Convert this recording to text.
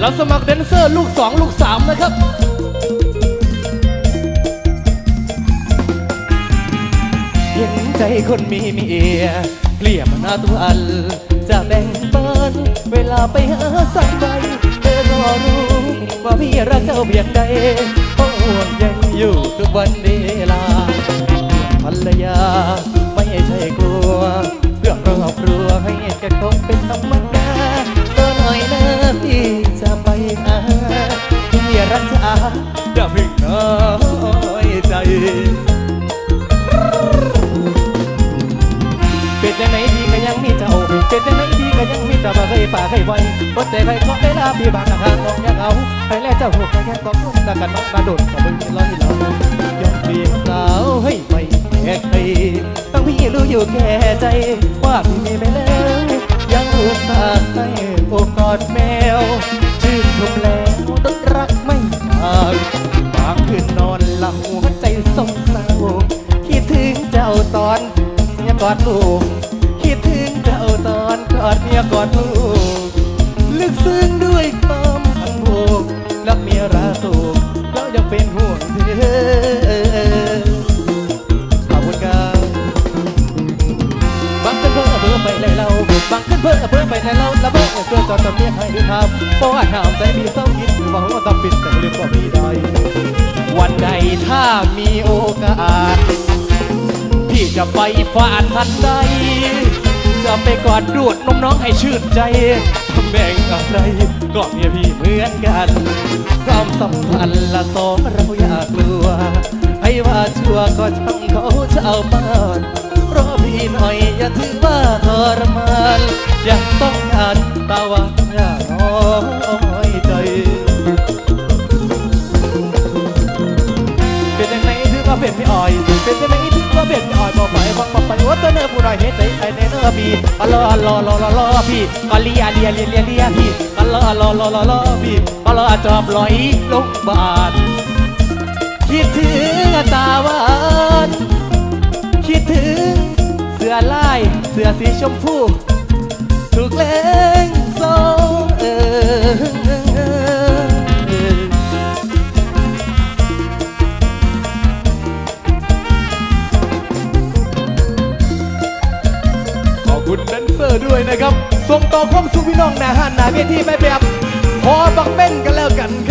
เราสมัครแดนเซอร์ลูกสองลูกสามนะครับเห็นใจคนมีเมียเกลี่ยมหน้าตัวอัน จะแบ่งปันเวลาไปหาสักใบเธอก็รู้ว่าพี่รักเจ้าเพียงใดเพราะห่วงยังอยู่ทุกวันเวลา ภรยา ไม่ใช่กลัวเรื่อครอบครัวให้แกคงเป็นธรรมดาก็หน่อยนะพี่จะไปหาพี่รักษาอย่าเพิ่งน้อยใจ เป็นจังไหนพี่ก็ยังมีเจ้า เป็นจังไหนพี่ก็ยังมีเจ้าบ่เคยป่าเคยไว้บ่แต่เคยขอเวลาพี่บางทางน้องยังเอาไปแล้วเจ้าหัวแค่สองคนตะกันมามาโดดกับมึงร้อยเรายอมเสียงสาวให้ไม่ อยู่แก่ใจว่าพี่มีไปแล้วยังอุตส่าห์ให้โอกอดแมว ชื่นชมแล้วดนรักไม่ห่างบางคืนนอนหลับหัวใจสงเศร้าคิดถึงเจ้าตอนเมียกอดลูกคิดถึงเจ้าตอนกอดเมียกอดลูกลึกซึ้งด้วยความพันผูกรักเมียรักถูกแล้วยังเป็นห่วง ขึ้เพื่อเพื่อไปเลยเราบางขึ้นเพื่อเพื่อไปเลยเราล้วเพื่อเพื่อจอดจำเมียให้ดูครับเพราะว่าหามใจมีเศร้าคิดหวังว่าต้องปิดแต่เรื่องก็มีได้วันใดถ้ามีโอกาสพี่จะไปฟาดทันใดจะไปกอดดูดนมน้องให้ชื่นใจทำแบ่งอะไรก็เมียพี่เหมือนกัน ความสัมพันธ์ละสองเราอยากลัว ให้ว่าชั่วก็ช่างเขาชาวบ้านรอพี่หน่อย รมานยังต้องการตาวานอย่าน้อยใจ เป็นยังไงถือว่าเป็นไม่อ่อย เป็นยังไงถือว่าเป็นไม่อ่อยบอกไปฟังบอกไปว่าเธอเนื้อผู้น้อยเห็นใจไอ้เนื้อพี่ก็รอรอรอรอรอพี่ก็เลียเลียเลียเลียเลียพี่ก็รอรอรอรอรอพี่ก็รอจอบลอยลงบาทคิดถึงตาวานคิดถึงเสือลาย สื้อสีชมพูถูกเล่งโซเออขอบคุณแดนเซอร์ด้วยนะครับ ส่งต่อความสุขพี่น้องนะฮะหนาเวทีไปแบบพอบักเบ้นกันแล้วกัน